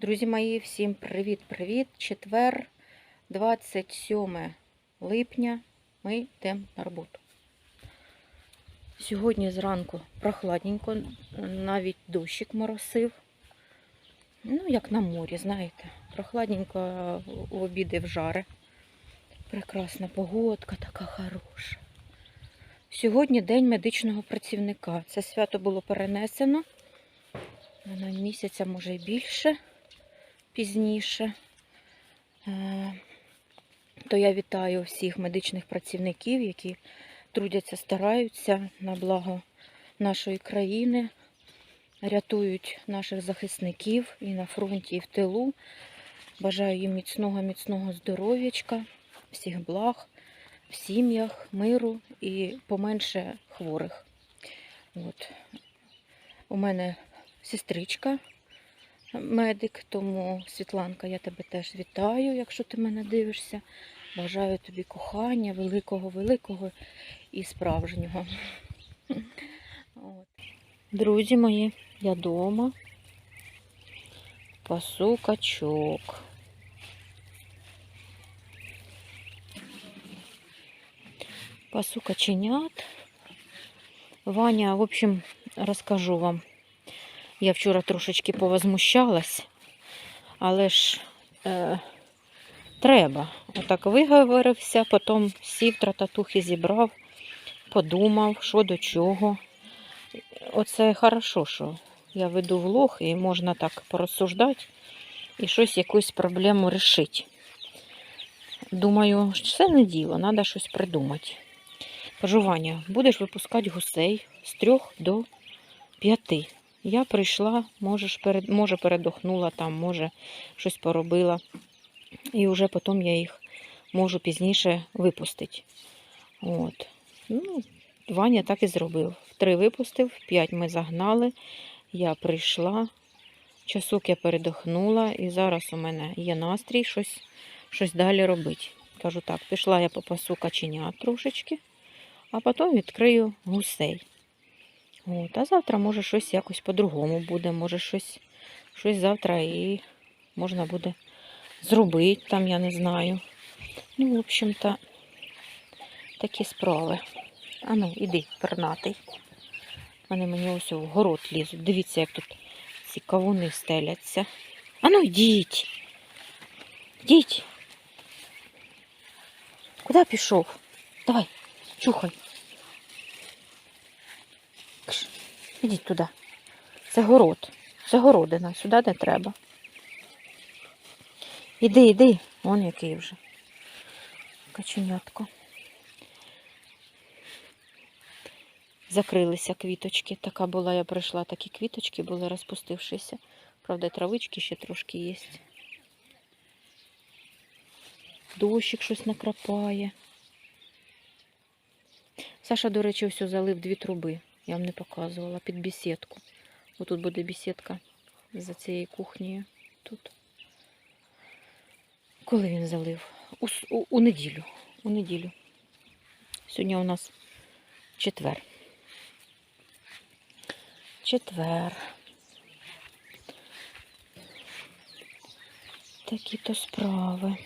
Друзі мої, всім привіт-привіт! Четвер, 27 липня. Ми йдемо на роботу. Сьогодні зранку прохладненько, навіть дощик моросив. Ну, як на морі, знаєте. Прохладненько в обіди в жари. Прекрасна погодка, така хороша. Сьогодні день медичного працівника. Це свято було перенесено на місяця, може і більше, пізніше. Е, То я вітаю всіх медичних працівників, які трудяться, стараються на благо нашої країни, рятують наших захисників і на фронті, і в тилу. Бажаю їм міцного, міцного здоров'ячка, всіх благ, в сім'ях, миру і поменше хворих. От. У мене сестричка медик, тому Світланка, я тебе теж вітаю, якщо ти мене дивишся. Бажаю тобі кохання, великого, великого і справжнього. От. Друзі мої, я вдома. Пасу качок. Пасу каченят. Ваня, в общем, розкажу вам. Я вчора трошечки повозмущалась, але ж е, треба. Отак виговорився, потім сів, трататухи зібрав, подумав, що до чого. Оце хорошо, що я веду влог і можна так порозсуждати і щось, якусь проблему рішити. Думаю, це не діло, треба щось придумати. Кажу, Ваня, будеш випускати гусей з трьох до п'яти. Я прийшла, можеш, перед, може передохнула там, може щось поробила. І вже потім я їх можу пізніше випустити. От. Ну, Ваня так і зробив. Три випустив, п'ять ми загнали. Я прийшла, часок я передохнула, і зараз у мене є настрій щось, щось далі робити. Кажу так, пішла я попасу каченя трошечки, а потім відкрию гусей. От, а завтра, може, щось якось по-другому буде, може, щось, щось завтра і можна буде зробити, там, я не знаю. Ну, в общем-то, такі справи. А ну, іди, пернатий. Вони мені ось в город лізуть. Дивіться, як тут ці кавуни стеляться. А ну, йдіть. Йдіть. Куди пішов? Давай, чухай. Ідіть туди. Це город. Це городина. Сюди не треба. Іди, іди. Вон який вже. Каченятко. Закрилися квіточки. Така була, я прийшла, такі квіточки були розпустившися. Правда, травички ще трошки є. Дощик щось накрапає. Саша, до речі, все залив дві труби. Я вам не показувала під бесідку. Отут буде бесідка за цією кухнею. Тут. Коли він залив? У, у, у неділю. У неділю. Сьогодні у нас четвер. Четвер. Такі то справи.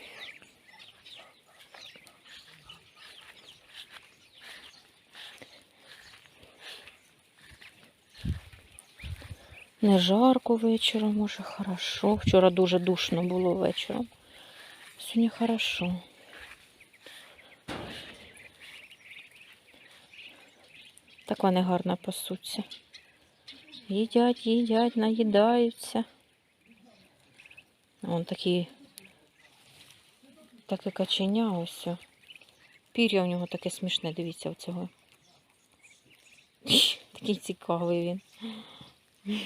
Не жарко вечором, може хорошо. Вчора дуже душно було вечором. Сьогодні хорошо. Так вони гарно пасуться. Їдять, їдять, наїдаються. Вон такі таке каченя ось. Пір'я у нього таке смішне, дивіться оцього. Такий цікавий він.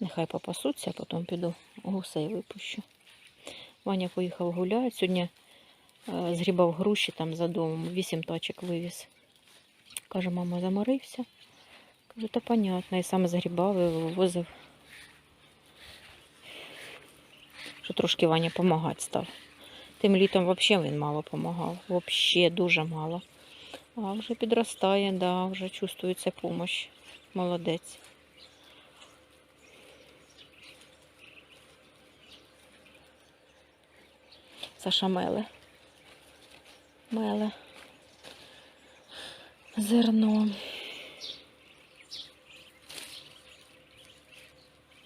Нехай попасуться, а потім піду гусей випущу. Ваня поїхав гуляти. Сьогодні е, згрібав груші там за домом, вісім тачок вивіз. Каже, мама, заморився. Кажу, то понятно, і сам згрібав і вивозив. Що трошки Ваня допомагати став. Тим літом взагалі він мало допомагав. Взагалі дуже мало. А вже підростає, да, вже чувствується помощь. Молодець. Саша меле. Меле. Зерно.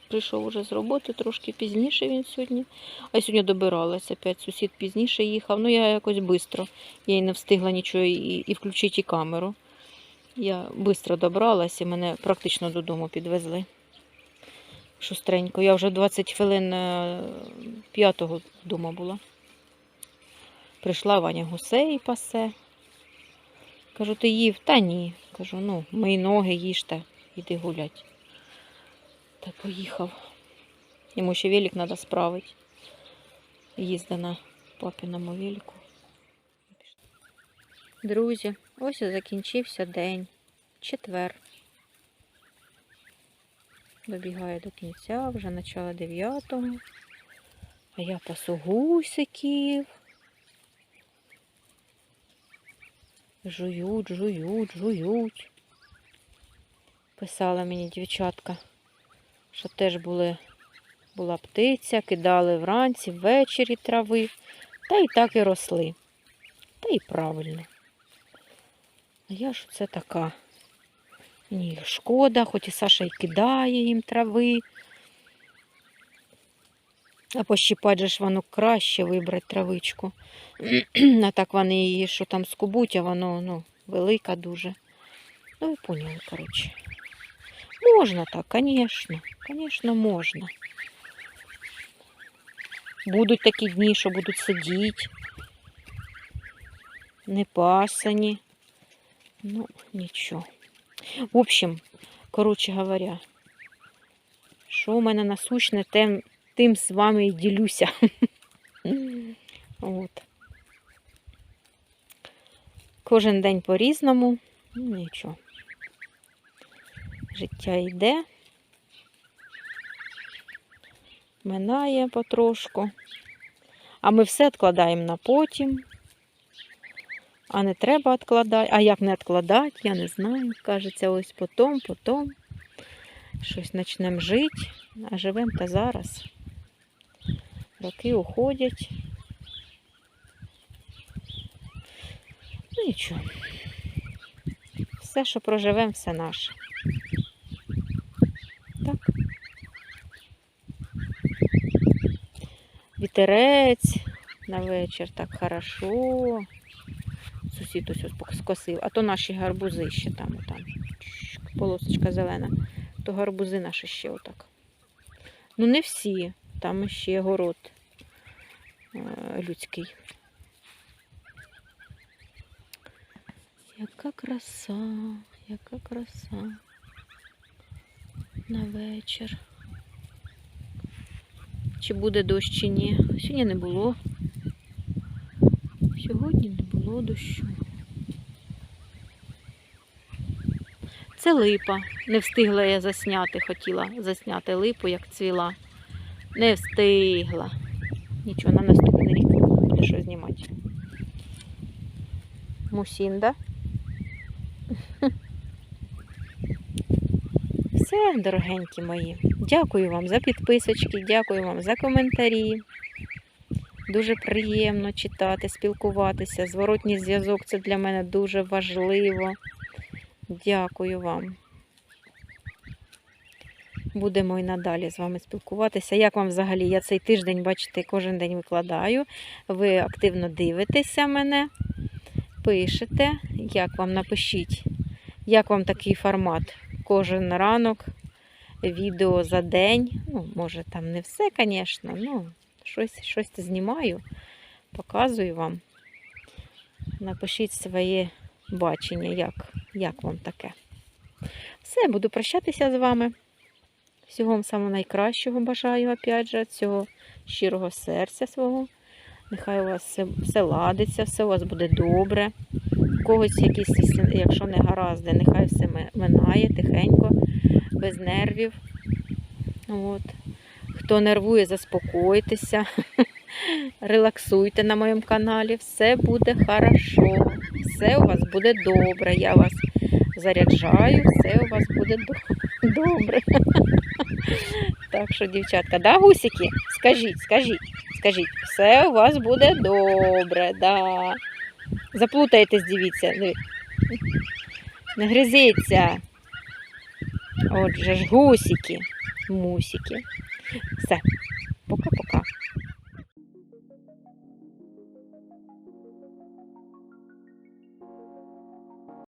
Прийшов уже з роботи, трошки пізніше він сьогодні. А сьогодні добиралася, опять сусід пізніше їхав. Ну, я якось швидко. Я й не встигла нічого і, і включити камеру. Я швидко добралася і мене практично додому підвезли. Шустренько. Я вже 20 хвилин е, п'ятого вдома була. Прийшла Ваня гусей пасе. Кажу, ти їв? Та ні. Кажу, ну, мої ноги їжте, іди гулять. Та поїхав. Йому ще велик треба справити. Їзде на папіному велику. Друзі, ось і закінчився день. Четвер. Добігає до кінця, вже начало дев'ятого. А я пасу гусиків. Жують, жують, жують. Писала мені дівчатка, що теж були, була птиця, кидали вранці, ввечері трави, та і так і росли. Та і правильно. А я ж це така. Мені шкода, хоч і Саша і кидає їм трави. А пощипать же ж воно краще вибрати травичку. А так вони її, що там скубуть, а воно ну, велика дуже. Ну, ви поняли, коротше. Можна так, звісно. Звісно, можна. Будуть такі дні, що будуть сидіти. Не пасані. Ну, нічого. В общем, коротше говоря, що у мене насущне, тим, тим з вами і ділюся. От. Кожен день по-різному. Ну, нічого. Життя йде. Минає потрошку. А ми все відкладаємо на потім. А не треба відкладати. А як не відкладати, я не знаю. Кажеться, ось потом, потом. Щось почнемо жити, а живемо та зараз. Роки уходять. Ну нічого. Все, що проживемо, все наше. Так. Вітерець на вечір, так хорошо. Сусід ось скосив. А то наші гарбузи ще там, там. Полосочка зелена. То гарбузи наші ще отак. Ну, не всі. Там ще город е, людський. Яка краса, яка краса на вечір. Чи буде дощ, чи ні? Сьогодні не було. Сьогодні не було дощу. Це липа. Не встигла я засняти, хотіла засняти липу, як цвіла. Не встигла. Нічого, на наступний рік буде що знімати. Мусінда. Все, дорогенькі мої. Дякую вам за підписочки, дякую вам за коментарі. Дуже приємно читати, спілкуватися. Зворотній зв'язок це для мене дуже важливо. Дякую вам. Будемо і надалі з вами спілкуватися. Як вам взагалі? Я цей тиждень, бачите, кожен день викладаю. Ви активно дивитеся мене, пишете. Як вам напишіть, як вам такий формат? Кожен ранок, відео за день. Ну, може, там не все, звісно, ну, щось, щось знімаю, показую вам. Напишіть своє бачення, як, як вам таке. Все, буду прощатися з вами. Всього вам самого найкращого бажаю, опять же, цього щирого серця свого. Нехай у вас все, все ладиться, все у вас буде добре. У когось якісь, якщо не гаразди, нехай все минає тихенько, без нервів. От. Хто нервує, заспокойтеся. Релаксуйте на моєму каналі. Все буде хорошо. Все у вас буде добре. Я вас заряджаю, все у вас буде добре. Так що, дівчатка, да, гусики? Скажіть, скажіть, скажіть, все у вас буде добре, да. Заплутаєтесь, дивіться. Не гризіться. Отже ж, гусики, мусики. Все, пока-пока.